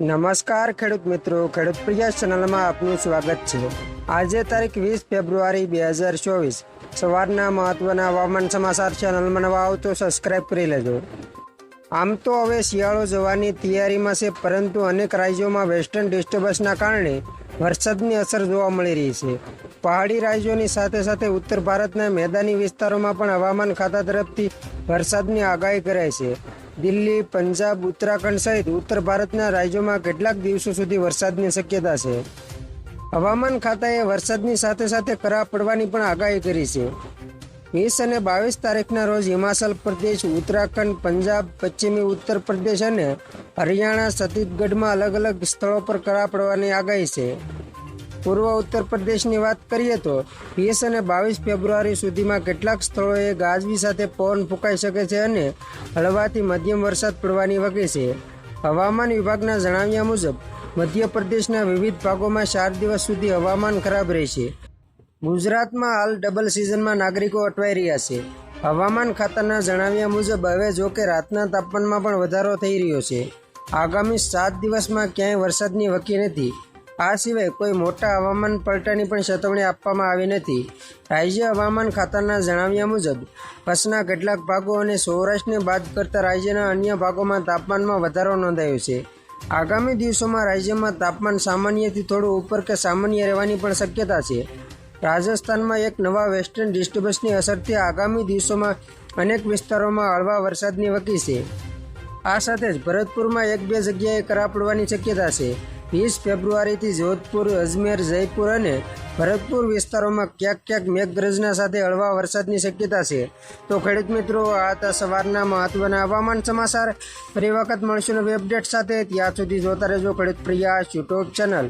નમસ્કાર ખેડૂત મિત્રો, ખેડૂત પ્રિય ચેનલમાં આપનું સ્વાગત છે. આજે તારીખ વીસ ફેબ્રુઆરી બે હજાર ચોવીસ. સવારના મહત્વના હવામાન સમાચાર ચેનલમાં નવા આવતો સબસ્ક્રાઇબ કરી લેજો. આમ તો હવે શિયાળો જવાની તૈયારીમાં છે, પરંતુ અનેક રાજ્યોમાં વેસ્ટર્ન ડિસ્ટર્બન્સના કારણે વરસાદની અસર જોવા મળી રહી છે. પહાડી રાજ્યોની સાથે સાથે ઉત્તર ભારતના મેદાની વિસ્તારોમાં પણ હવામાન ખાતા તરફથી વરસાદની આગાહી કરાઈ છે. દિલ્હી, પંજાબ, ઉત્તરાખંડ સહિત ઉત્તર ભારતના રાજ્યોમાં કેટલાક દિવસો સુધી વરસાદની શક્યતા છે. હવામાન ખાતાએ વરસાદની સાથે સાથે કરા પડવાની પણ આગાહી કરી છે. વીસ અને બાવીસ તારીખના રોજ હિમાચલ પ્રદેશ, ઉત્તરાખંડ, પંજાબ, પશ્ચિમી ઉત્તર પ્રદેશ અને હરિયાણા, છત્તીસગઢમાં અલગ અલગ સ્થળો પર કરા પડવાની આગાહી છે. પૂર્વ ઉત્તર પ્રદેશની વાત કરીએ તો વીસ અને બાવીસ ફેબ્રુઆરી સુધીમાં કેટલાક સ્થળોએ ગાજવી સાથે પવન ફૂંકાઈ શકે છે અને હળવાથી મધ્યમ વરસાદ પડવાની વકી છે. હવામાન વિભાગના જણાવ્યા મુજબ, મધ્યપ્રદેશના વિવિધ ભાગોમાં ચાર દિવસ સુધી હવામાન ખરાબ રહેશે. ગુજરાતમાં હાલ ડબલ સિઝનમાં નાગરિકો અટવાઈ રહ્યા છે. હવામાન ખાતાના જણાવ્યા મુજબ, હવે જો કે રાતના તાપમાનમાં પણ વધારો થઈ રહ્યો છે. આગામી સાત દિવસમાં ક્યાંય વરસાદની વકી નથી. આ સિવાય કોઈ મોટા હવામાન પલટાની પણ ચેતવણી આપવામાં આવી નથી. રાજ્ય હવામાન ખાતાના જણાવ્યા મુજબ, કચ્છના કેટલાક ભાગો અને સૌરાષ્ટ્રને બાદ કરતાં રાજ્યના અન્ય ભાગોમાં તાપમાનમાં વધારો નોંધાયો છે. આગામી દિવસોમાં રાજ્યમાં તાપમાન સામાન્યથી થોડું ઉપર કે સામાન્ય રહેવાની પણ શક્યતા છે. રાજસ્થાનમાં એક નવા વેસ્ટર્ન ડિસ્ટર્બન્સની અસરથી આગામી દિવસોમાં અનેક વિસ્તારોમાં હળવા વરસાદની વકી છે. આ સાથે જ ભરતપુરમાં એક બે જગ્યાએ કરા પડવાની શક્યતા છે. વીસ ફેબ્રુઆરીથી જોધપુર, અજમેર, જયપુર અને ભરતપુર વિસ્તારોમાં ક્યાંક ક્યાંક મેઘગર્જના સાથે હળવા વરસાદની શક્યતા છે. તો ખેડૂત મિત્રો, આ હતા સવારના મહત્વના હવામાન સમાચાર. ફરી વખત મળશું નવી અપડેટ સાથે. ત્યાં સુધી જોતા રહેજો ખેડૂત પ્રિયા યુટ્યુબ ચેનલ.